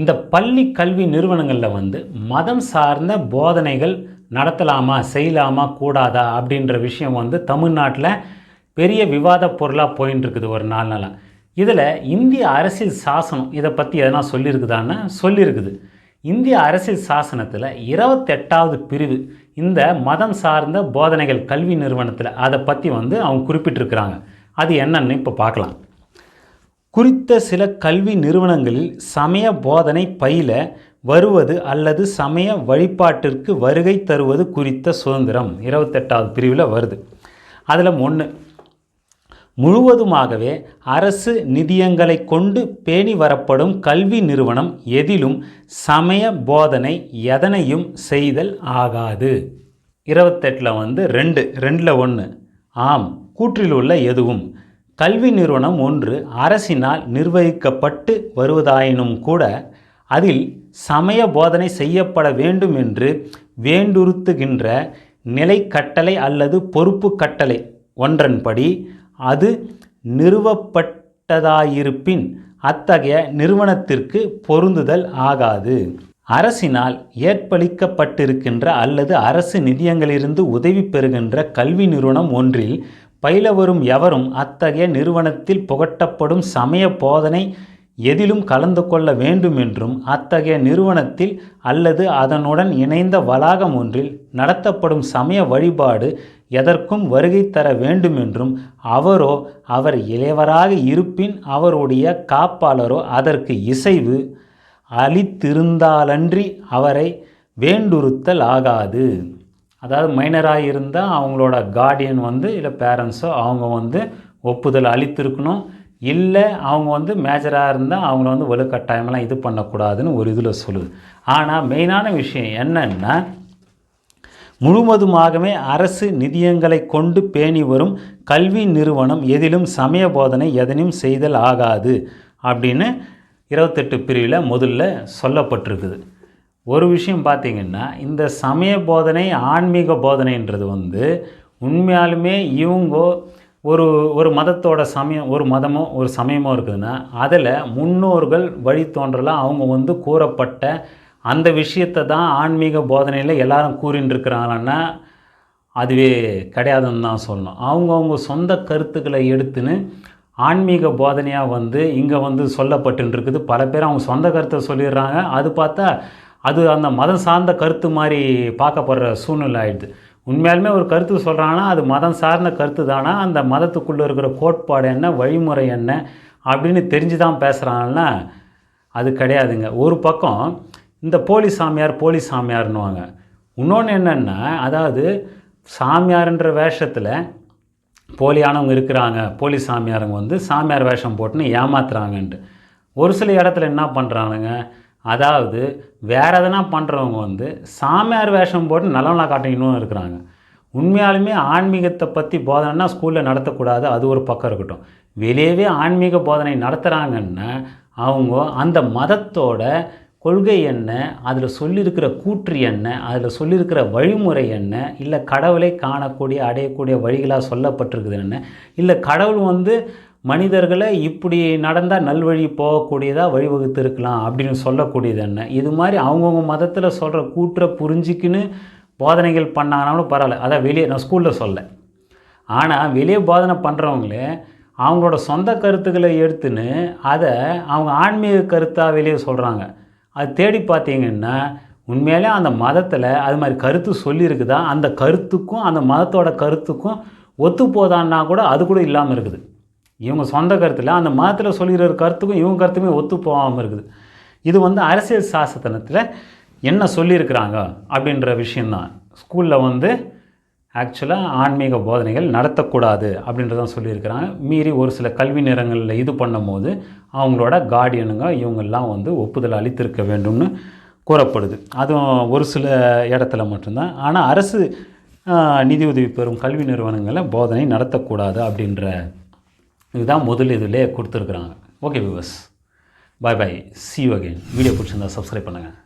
இந்த பள்ளி கல்வி நிறுவனங்களில் வந்து மதம் சார்ந்த போதனைகள் நடத்தலாமா செய்யலாமா கூடாதா அப்படின்ற விஷயம் வந்து தமிழ்நாட்டில் பெரிய விவாத பொருளாக போயின்னு இருக்குது ஒரு நாள் நாளாக இதில் இந்திய அரசியல் சாசனம் இதை பற்றி எதனா சொல்லியிருக்குதான்னு சொல்லியிருக்குது இந்திய அரசியல் சாசனத்தில் இருபத்தெட்டாவது பிரிவு இந்த மதம் சார்ந்த போதனைகள் கல்வி நிறுவனத்தில் அதை பற்றி வந்து அவங்க குறிப்பிட்டிருக்கிறாங்க. அது என்னன்னு இப்போ பார்க்கலாம் குறித்த சில கல்வி நிறுவனங்களில் சமய போதனை பயில வருவது அல்லது சமய வழிபாட்டிற்கு வருகை தருவது குறித்த சுதந்திரம் இருபத்தெட்டாவது பிரிவில் வருது. அதில் ஒன்று முழுவதுமாகவே அரசு நிதியங்களை கொண்டு பேணி வரப்படும் கல்வி நிறுவனம் எதிலும் சமய போதனை எதனையும் செய்தல் ஆகாது. இருபத்தெட்டில் வந்து ரெண்டு ரெண்டில் ஒன்று ஆம் கூற்றில் உள்ள எதுவும் கல்வி நிறுவனம் ஒன்று அரசினால் நிர்வகிக்கப்பட்டு வருவதாயினும் கூட அதில் சமய போதனை செய்யப்பட வேண்டும் என்று வேண்டுறுத்துகின்ற நிலை கட்டளை அல்லது பொறுப்பு கட்டளை ஒன்றன்படி அது நிறுவப்பட்டதாயிருப்பின் அத்தகைய நிறுவனத்திற்கு பொருந்துதல் ஆகாது. அரசினால் ஏற்பளிக்கப்பட்டிருக்கின்ற அல்லது அரசு நிதியங்களிலிருந்து உதவி பெறுகின்ற கல்வி நிறுவனம் ஒன்றில் பயில வரும் எவரும் அத்தகைய நிறுவனத்தில் புகட்டப்படும் சமய போதனை எதிலும் கலந்து கொள்ள வேண்டும் என்றும் அத்தகைய நிறுவனத்தில் அல்லது அதனுடன் இணைந்த வளாகம் ஒன்றில் நடத்தப்படும் சமய வழிபாடு எதற்கும் வருகை தர வேண்டும் என்றும் அவரோ அவர் இளையவராக இருப்பின் அவருடைய காப்பாளரோ அதற்கு இசைவு அளித்திருந்தாலன்றி அவரை வேண்டுறுத்தல் ஆகாது அதாவது மைனராக இருந்தால் அவங்களோட கார்டியன் வந்து இல்லை பேரண்ட்ஸோ அவங்க வந்து ஒப்புதல் அளித்திருக்கணும். இல்லை அவங்க வந்து மேஜராக இருந்தால் அவங்கள வந்து வலுக்கட்டாயமெல்லாம் இது பண்ணக்கூடாதுன்னு ஒரு இதில் சொல்லுது. ஆனால் மெயினான விஷயம் என்னென்னா முழுவதுமாகவே அரசு நிதியங்களை கொண்டு பேணி வரும் கல்வி நிறுவனம் எதிலும் சமய போதனை எதனையும் செய்தல் ஆகாது அப்படின்னு இருபத்தெட்டு பிரிவில் முதல்ல சொல்லப்பட்டிருக்குது. ஒரு விஷயம் பார்த்திங்கன்னா இந்த சமய போதனை ஆன்மீக போதனைன்றது வந்து உண்மையாலுமே இவங்க ஒரு ஒரு மதத்தோட சமயம் ஒரு மதமோ ஒரு சமயமோ இருக்குதுன்னா அதில் முன்னோர்கள் வழித்தோன்றலாம் அவங்க வந்து கூறப்பட்ட அந்த விஷயத்தை தான் ஆன்மீக போதனையில் எல்லாரும் கூறின்னு இருக்கிறாங்கன்னா அதுவே கிடையாதுன்னு தான் சொல்லணும். அவங்கவுங்க சொந்த கருத்துக்களை எடுத்துன்னு ஆன்மீக போதனையாக வந்து இங்கே வந்து சொல்லப்பட்டுருக்குது பல பேர் அவங்க சொந்த கருத்தை சொல்லிடுறாங்க. அது பார்த்தா அது அந்த மதம் சார்ந்த கருத்து மாதிரி பார்க்கப்படுற சூழ்நிலை ஆயிடுது. உண்மையாலுமே ஒரு கருத்து சொல்கிறாங்கன்னா அது மதம் சார்ந்த கருத்து தானா? அந்த மதத்துக்குள்ளே இருக்கிற கோட்பாடு என்ன? வழிமுறை என்ன? அப்படின்னு தெரிஞ்சு தான் பேசுகிறாங்கன்னா அது கிடையாதுங்க. ஒரு பக்கம் இந்த போலி சாமியார் போலி சாமியார்னுவாங்க இன்னொன்று என்னென்னா அதாவது சாமியார்ன்ற வேஷத்தில் போலியானவங்க இருக்கிறாங்க. போலி சாமியாருங்க வந்து சாமியார் வேஷம் போட்டுன்னு ஏமாத்துறாங்கன்ட்டு. ஒரு சில இடத்துல என்ன பண்ணுறானுங்க அதாவது வேறு எதனா பண்ணுறவங்க வந்து சாமியார் வேஷம் போட்டு நல்லவனாக காட்டிக்கணும் இருக்கிறாங்க. உண்மையாலுமே ஆன்மீகத்தை பற்றி போதனைனா ஸ்கூலில் நடத்தக்கூடாது. அது ஒரு பக்கம் இருக்கட்டும். வெளியவே ஆன்மீக போதனை நடத்துகிறாங்கன்னா அவங்க அந்த மதத்தோட கொள்கை என்ன அதில் சொல்லியிருக்கிற கூற்று என்ன அதில் சொல்லியிருக்கிற வழிமுறை என்ன இல்லை கடவுளை காணக்கூடிய அடையக்கூடிய வழிகளாக சொல்லப்பட்டிருக்குது என்ன இல்லை கடவுள் வந்து மனிதர்களை இப்படி நடந்தால் நல்வழி போகக்கூடியதாக வழிவகுத்து இருக்கலாம் அப்படின்னு சொல்லக்கூடியது என்ன? இது மாதிரி அவங்கவுங்க மதத்தில் சொல்கிற கூற்றை புரிஞ்சிக்கின்னு போதனைகள் பண்ணாங்கனாலும் பரவாயில்ல. அதான் வெளியே நான் ஸ்கூலில் சொல்ல ஆனால் வெளியே போதனை பண்ணுறவங்களே அவங்களோட சொந்த கருத்துக்களை எடுத்துன்னு அதை அவங்க ஆன்மீக கருத்தாக வெளியே சொல்கிறாங்க அது தேடி பார்த்தீங்கன்னா உண்மையிலே அந்த மதத்தில் அது மாதிரி கருத்து சொல்லியிருக்குதா? அந்த கருத்துக்கும் அந்த மதத்தோட கருத்துக்கும் ஒத்து போதான்னா கூட அது கூட இல்லாமல் இருக்குது. இவங்க சொந்த கருத்தில் அந்த மதத்தில் சொல்கிற கருத்துக்கும் இவங்க கருத்துமே ஒத்து போகாமல் இருக்குது. இது வந்து அரசியல் சாசனத்தில் என்ன சொல்லியிருக்கிறாங்க அப்படின்ற விஷயந்தான் ஸ்கூலில் வந்து ஆக்சுவலாக ஆன்மீக போதனைகள் நடத்தக்கூடாது அப்படின்றதான் சொல்லியிருக்கிறாங்க. மீறி ஒரு சில கல்வி நிறங்களில் இது பண்ணும்போது அவங்களோட கார்டியனுங்க இவங்கெல்லாம் வந்து ஒப்புதல் அளித்திருக்க வேண்டும்னு கூறப்படுது. அதுவும் ஒரு சில இடத்துல மட்டும்தான். ஆனால் அரசு நிதியுதவி பெறும் கல்வி நிறுவனங்களில் போதனை நடத்தக்கூடாது அப்படின்ற இதுதான் முதல் இதுலேயே கொடுத்துருக்குறாங்க. Okay viewers bye bye see you again video பிடிச்சிருந்தா சப்ஸ்கிரைப் பண்ணுங்கள்